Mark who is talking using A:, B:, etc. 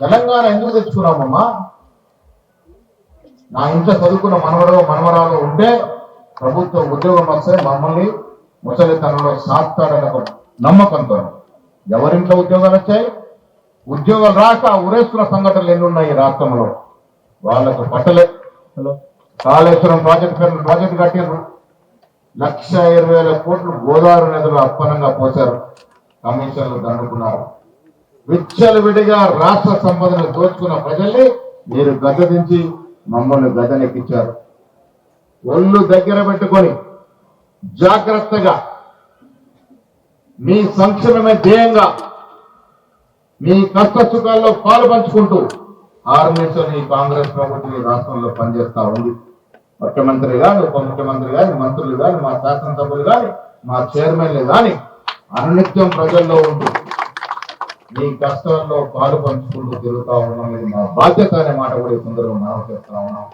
A: తెలంగాణ ఎందుకు తెచ్చుకున్నామమ్మా? నా ఇంట్లో చదువుకున్న మనవడు మనవరాలు ఉంటే ప్రభుత్వం ఉద్యోగం వస్తే మమ్మల్ని ముసలితనంలో సాస్తాడని ఒక నమ్మకంతో ఎవరింట్లో ఉద్యోగాలు వచ్చాయి? ఉద్యోగాలు రాక ఉరేసుకున్న సంఘటనలు ఎన్ని ఉన్నాయి రాష్ట్రంలో? వాళ్ళకు పట్టలే. కాళేశ్వరం ప్రాజెక్ట్ పేరు ప్రాజెక్ట్ కట్టిండ్రు లక్ష ఇరవై వేల కోట్లు గోదావరి నదిలో అప్పనంగా పోశారు. కమిషన్లు దండుకున్నారు. విచ్చలు విడిగా రాష్ట్ర సంపదను దోచుకున్న ప్రజల్ని మీరు గద్దదించి మమ్మల్ని గద్దెనెక్కించారు. ఒళ్ళు దగ్గర పెట్టుకొని జాగ్రత్తగా మీ సంక్షేమమే ధ్యేయంగా మీ కష్ట సుఖాల్లో పాలు పంచుకుంటూ ఆర్మీషన్ ఈ కాంగ్రెస్ ప్రభుత్వం ఈ రాష్ట్రంలో పనిచేస్తా ఉంది. ముఖ్యమంత్రి కానీ ఉప ముఖ్యమంత్రి కానీ మంత్రులు కానీ మా శాసనసభ్యులు కానీ మా చైర్మన్లు కానీ అనిత్యం ప్రజల్లో ఉంటూ మీ కష్టాల్లో పాలు పంచుకుంటూ తిరుగుతా ఉన్నాం ఇది మా బాధ్యత అనే మాట కూడా ఈ సందర్భంగా మనం చేస్తా ఉన్నాం.